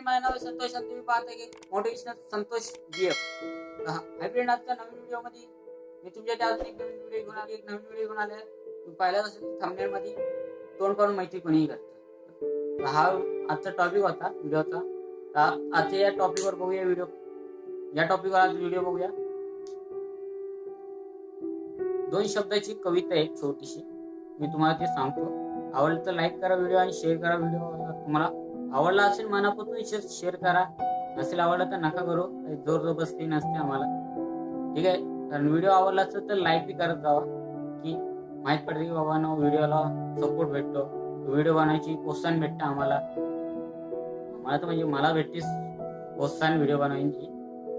Friend माझं नाव आहे संतोष. आणि तुम्ही पाहता की मोटिवेशनल संतोष जीएफ हाय फ्रेंड आजच्या नवीन व्हिडिओमध्ये मी तुमच्यासाठी अजून एक नवीन व्हिडिओ घेऊन आले एक नवीन व्हिडिओ घेऊन आले तुम्ही पाहिलं असेल थंबनेल मध्ये तोंड करून माहिती कोणीही करतं हा आजचा टॉपिक होता व्हिडिओचा तर आजच्या या टॉपिकवर बघूया व्हिडिओ या टॉपिकवर आज व्हिडिओ बघूया. दोन शब्दाची कविता आहे छोटीशी. मी तुम्हाला ते सांगतो. आवडलं तर लाईक करा व्हिडिओ आणि शेअर करा व्हिडिओ तुम्हाला आवडला असेल मनापासून शेअर करा. नसेल आवडला तर नका करू. जोर जबरदस्ती नसते आम्हाला. ठीक आहे? कारण व्हिडिओ आवडला असेल तर लाईक बी करत जावा. की माहीत पडते की बाबा व्हिडिओला सपोर्ट भेटतो. व्हिडिओ बनवायची प्रोत्साहन भेटतं आम्हाला. मला तर म्हणजे मला भेटते प्रोत्साहन व्हिडिओ बनवायची.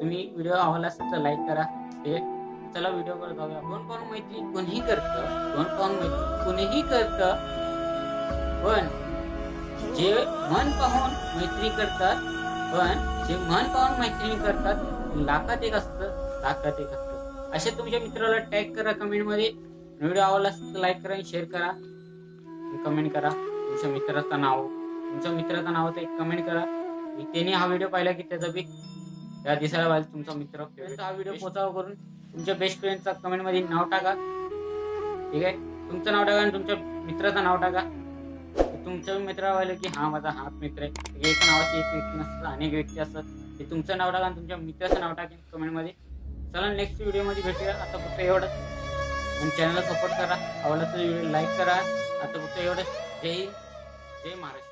तुम्ही व्हिडिओ आवडला असेल तर लाईक करा. ठीक आहे? चला व्हिडिओ वर जाऊया. कोण कोण मैत्री कोणीही करतं कोण कोण मैत्री कोणीही करतं पण जे मन पाहून मैत्री करतात पण जे मन पाहून मैत्री करतात लाखात एक असतं लाखात एक असतं. असे तुमच्या मित्राला टॅग करा कमेंटमध्ये. व्हिडिओ आवडला असेल तर लाईक करा आणि शेअर करा. कमेंट करा तुमच्या मित्राचं नाव. तुमच्या मित्राचं नावाचं एक कमेंट करा. त्याने हा व्हिडिओ पाहिला की त्याचा बी त्या दिसायला पाहिजे तुमचा मित्र हा व्हिडिओ पोचावा करून. तुमच्या बेस्ट फ्रेंडचा कमेंटमध्ये नाव टाका. ठीक आहे? तुमचं नाव टाका आणि तुमच्या मित्राचं नाव टाका. तुमच्या मित्र व्हायला की हा माझा हाच मित्र आहे. एक नावाची एक व्यक्ती नसतात अनेक व्यक्ती असतात. ते तुमचं नाव टाका आणि तुमच्या मित्राचं नाव टाकेन कमेंटमध्ये चला नेक्स्ट व्हिडिओमध्ये भेटूया. आता फक्त एवढंच. आणि चॅनलला सपोर्ट करा. आवडला तर व्हिडिओ लाईक करा. आता फक्त एवढंच. जय हिंद. जय महाराष्ट्र.